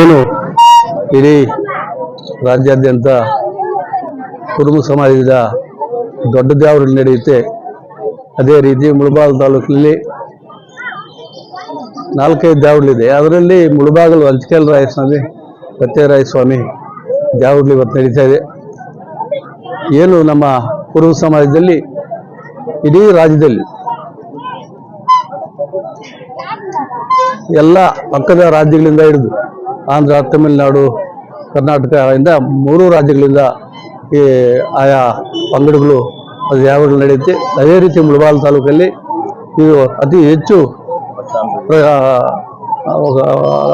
ಏನು? ಇಡೀ ರಾಜ್ಯಾದ್ಯಂತ ಕುರುಬ ಸಮಾಜದ ದೊಡ್ಡ ದೇವರಲ್ಲಿ ನಡೆಯುತ್ತೆ. ಅದೇ ರೀತಿ ಮುಳಬಾಗಿಲು ತಾಲೂಕಿನಲ್ಲಿ ನಾಲ್ಕೈದು ದೇವರಲ್ಲಿದೆ ಅದರಲ್ಲಿ ಮುಳಬಾಗಲು ಅಂಚಕಲ್ ರಾಯಸ್ವಾಮಿ ಸತ್ಯರಾಯಸ್ವಾಮಿ ದೇವರಲ್ಲಿ ಇವತ್ತು ನಡೀತಾ ಇದೆ. ಏನು ನಮ್ಮ ಕುರುಬ ಸಮಾಜದಲ್ಲಿ, ಇಡೀ ರಾಜ್ಯದಲ್ಲಿ ಎಲ್ಲ ಪಕ್ಕದ ರಾಜ್ಯಗಳಿಂದ ಹಿಡಿದು ಆಂಧ್ರ, ತಮಿಳುನಾಡು, ಕರ್ನಾಟಕ ಇಂದ ಮೂರು ರಾಜ್ಯಗಳಿಂದ ಈ ಆಯಾ ಪಂಗಡಗಳು ಅದು ಯಾವ ನಡೆಯುತ್ತೆ, ಅದೇ ರೀತಿ ಮುಳಬಾಲ್ ತಾಲೂಕಲ್ಲಿ ಇದು ಅತಿ ಹೆಚ್ಚು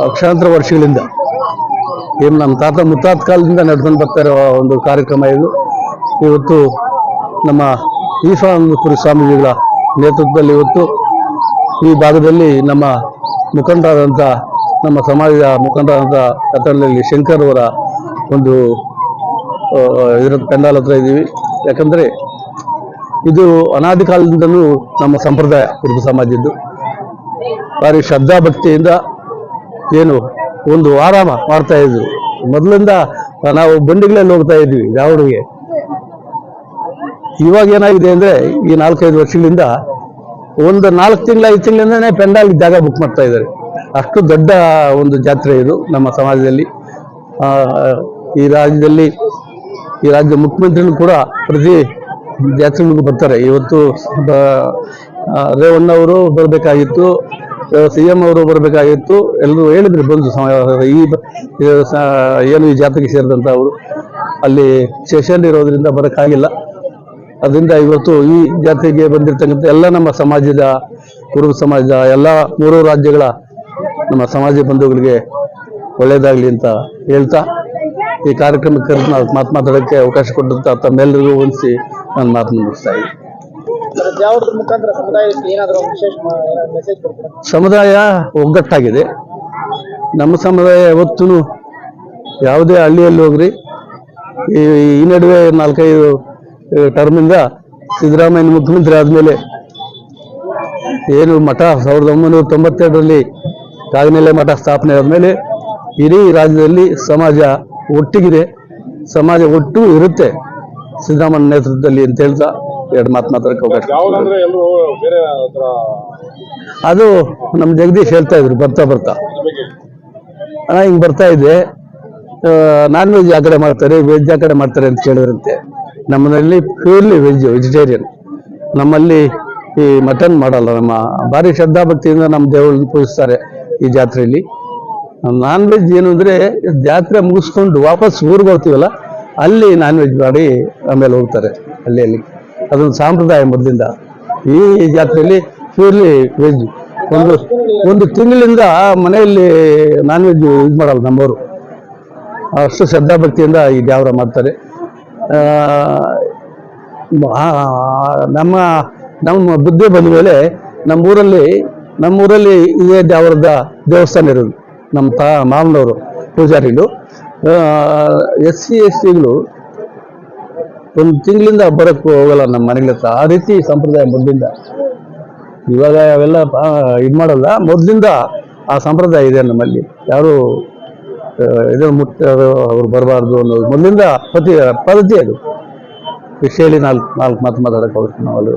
ಲಕ್ಷಾಂತರ ವರ್ಷಗಳಿಂದ, ಏನು ನಮ್ಮ ತಾತ ಮುತ್ತಾತ ಕಾಲದಿಂದ ನಡ್ಕೊಂಡು ಬರ್ತಾ ಇರೋ ಒಂದು ಕಾರ್ಯಕ್ರಮ ಇದು. ಇವತ್ತು ನಮ್ಮ ಈಶಾನಂದಪುರಿ ಸ್ವಾಮೀಜಿಗಳ ನೇತೃತ್ವದಲ್ಲಿ ಇವತ್ತು ಈ ಭಾಗದಲ್ಲಿ ನಮ್ಮ ಮುಖಂಡರಾದಂಥ ನಮ್ಮ ಸಮಾಜದ ಮುಖಂಡರಾದಂಥ ಕತ್ತಲಲ್ಲಿ ಶಂಕರ್ ಅವರ ಒಂದು ಇದರ ಪೆಂಡಾಲ್ ಹತ್ರ ಇದ್ದೀವಿ. ಯಾಕಂದರೆ ಇದು ಅನಾದಿ ಕಾಲದಿಂದಲೂ ನಮ್ಮ ಸಂಪ್ರದಾಯ, ಕುರುಬ ಸಮಾಜದ್ದು. ಭಾರಿ ಶ್ರದ್ಧಾ ಭಕ್ತಿಯಿಂದ ಏನು ಒಂದು ಆರಾಮ ಮಾಡ್ತಾ ಇದ್ರು. ಮೊದಲಿಂದ ನಾವು ಬಂಡಿಗಳಲ್ಲಿ ಹೋಗ್ತಾ ಇದ್ವಿ ದಾವಣಗೆ ಇವಾಗ ಏನಾಗಿದೆ ಅಂದ್ರೆ ಈ ನಾಲ್ಕೈದು ವರ್ಷಗಳಿಂದ ಒಂದು ನಾಲ್ಕು ತಿಂಗಳ, ಐದು ತಿಂಗಳಿಂದನೇ ಪೆಂಡಾಲ್ ಜಾಗ ಬುಕ್ ಮಾಡ್ತಾ ಇದ್ದಾರೆ. ಅಷ್ಟು ದೊಡ್ಡ ಒಂದು ಜಾತ್ರೆ ಇದು ನಮ್ಮ ಸಮಾಜದಲ್ಲಿ. ಈ ರಾಜ್ಯದಲ್ಲಿ ಈ ರಾಜ್ಯ ಮುಖ್ಯಮಂತ್ರಿನೂ ಕೂಡ ಪ್ರತಿ ಜಾತ್ರೆಗಳಿಗೂ ಬರ್ತಾರೆ. ಇವತ್ತು ರೇವಣ್ಣ ಅವರು ಬರಬೇಕಾಗಿತ್ತು ಸಿ ಎಂ ಅವರು ಬರಬೇಕಾಗಿತ್ತು. ಎಲ್ಲರೂ ಹೇಳಿದ್ರು ಬಂದು ಈ ಏನು ಈ ಜಾತ್ರೆಗೆ ಸೇರಿದಂಥ ಅವರು. ಅಲ್ಲಿ ಸೆಷನ್ ಇರೋದ್ರಿಂದ ಬರೋಕ್ಕಾಗಿಲ್ಲ. ಅದರಿಂದ ಇವತ್ತು ಈ ಜಾತ್ರೆಗೆ ಬಂದಿರತಕ್ಕಂಥ ಎಲ್ಲ ನಮ್ಮ ಸಮಾಜದ ಕುರುಬ ಸಮಾಜದ ಎಲ್ಲ ಮೂರು ರಾಜ್ಯಗಳ ನಮ್ಮ ಸಮಾಜ ಬಂಧುಗಳಿಗೆ ಒಳ್ಳೆಯದಾಗಲಿ ಅಂತ ಹೇಳ್ತಾ ಈ ಕಾರ್ಯಕ್ರಮಕ್ಕೆ ಮಾತು ಮಾತಾಡೋಕ್ಕೆ ಅವಕಾಶ ಕೊಟ್ಟಂತ ತಮ್ಮೆಲ್ಲರಿಗೂ ಹೊಂದಿಸಿ ನಾನು ಮಾತು ಮುಗಿಸ್ತಾ ಇದ್ದೀನಿ. ಸಮುದಾಯ ಒಗ್ಗಟ್ಟಾಗಿದೆ. ನಮ್ಮ ಸಮುದಾಯ ಯಾವತ್ತೂ ಯಾವುದೇ ಹಳ್ಳಿಯಲ್ಲಿ ಹೋಗ್ರಿ ಈ ಈ ನಡುವೆ ನಾಲ್ಕೈದು ಟರ್ಮಿಂದ ಸಿದ್ದರಾಮಯ್ಯ ಮುಖ್ಯಮಂತ್ರಿ ಆದಮೇಲೆ ಏನು ಮಠ ಸಾವಿರದ ಒಂಬೈನೂರ ತೊಂಬತ್ತೆರಡರಲ್ಲಿ ಕಾಗನೆಲೆ ಮಠ ಸ್ಥಾಪನೆ ಆದಮೇಲೆ ಇಡೀ ರಾಜ್ಯದಲ್ಲಿ ಸಮಾಜ ಒಟ್ಟಿಗಿದೆ. ಸಮಾಜ ಒಟ್ಟು ಇರುತ್ತೆ ಸಿದ್ದರಾಮಯ್ಯ ನೇತೃತ್ವದಲ್ಲಿ ಅಂತ ಹೇಳ್ತಾ ಎರಡು ಮಾತು ಮಾತಾಡಕ್ಕೆ ಅವಕಾಶ ಅದು ನಮ್ಮ ಜಗದೀಶ್ ಹೇಳ್ತಾ ಇದ್ರು ಬರ್ತಾ ಬರ್ತಾ. ಅಣ್ಣ ಹಿಂಗೆ ಬರ್ತಾ ಇದೆ. ನಾನ್ ವೆಜ್ ಆ ಕಡೆ ಮಾಡ್ತಾರೆ ವೆಜ್ ಆ ಕಡೆ ಮಾಡ್ತಾರೆ ಅಂತ ಕೇಳಿದ್ರಂತೆ. ನಮ್ಮಲ್ಲಿ ಪ್ಯೂರ್ಲಿ ವೆಜ್ ವೆಜಿಟೇರಿಯನ್ ನಮ್ಮಲ್ಲಿ ಈ ಮಟನ್ ಮಾಡಲ್ಲ, ನಮ್ಮ ಭಾರಿ ಶ್ರದ್ಧಾಭಕ್ತಿಯಿಂದ ನಮ್ಮ ದೇವರನ್ನ ಪೂಜಿಸ್ತಾರೆ ಈ ಜಾತ್ರೆಯಲ್ಲಿ. ನಾನ್ ವೆಜ್ ಏನು ಅಂದರೆ ಜಾತ್ರೆ ಮುಗಿಸ್ಕೊಂಡು ವಾಪಸ್ ಊರಿಗೆ ಹೋಗ್ತೀವಲ್ಲ, ಅಲ್ಲಿ ನಾನ್ ವೆಜ್ ಮಾಡಿ ಆಮೇಲೆ ಹೋಗ್ತಾರೆ ಅಲ್ಲಿ ಅಲ್ಲಿ ಅದೊಂದು ಸಾಂಪ್ರದಾಯ ಮೊದಲಿಂದ ಈ ಜಾತ್ರೆಯಲ್ಲಿ ಪ್ಯೂರ್ಲಿ ವೆಜ್ ಒಂದು ಒಂದು ತಿಂಗಳಿಂದ ಮನೆಯಲ್ಲಿ ನಾನ್ ವೆಜ್ ಇದು ಮಾಡಲ್ಲ ನಮ್ಮವರು. ಅಷ್ಟು ಶ್ರದ್ಧಾಭಕ್ತಿಯಿಂದ ಈ ದೇವರ ಮಾಡ್ತಾರೆ. ನಮ್ಮ ನಮ್ಮ ಬುದ್ಧಿ ಬಂದ ಮೇಲೆ ನಮ್ಮೂರಲ್ಲಿ ನಮ್ಮೂರಲ್ಲಿ ಇದೇ ದೇವರದ ದೇವಸ್ಥಾನ ಇರೋದು, ನಮ್ಮ ತಾ, ಮಾವನವರು, ಪೂಜಾರಿಗಳು. ಎಸ್ ಸಿ ಎಸ್ ಟಿಗಳು ಒಂದು ತಿಂಗಳಿಂದ ಬರೋಕ್ಕೂ ಹೋಗಲ್ಲ ನಮ್ಮ ಮನೆಗಳ ಆ ರೀತಿ ಸಂಪ್ರದಾಯ ಮೊದಲಿಂದ. ಇವಾಗ ಅವೆಲ್ಲ ಇದು ಮಾಡಲ್ಲ. ಮೊದಲಿಂದ ಆ ಸಂಪ್ರದಾಯ ಇದೆ ನಮ್ಮಲ್ಲಿ. ಯಾರು ಇದು ಮುಟ್ಟ ಅವ್ರು ಬರಬಾರ್ದು ಅನ್ನೋದು. ಮೊದಲಿಂದ ಪತಿ, ಪದ್ಧತಿ ಅದು. ವಿಷಯಲ್ಲಿ ನಾಲ್ಕು ನಾಲ್ಕು ಮಾತು ಮಾತಾಡಕ್ಕೆ ಹೋಗ್ತೀವಿ ನಾವು ಅಲ್ಲಿ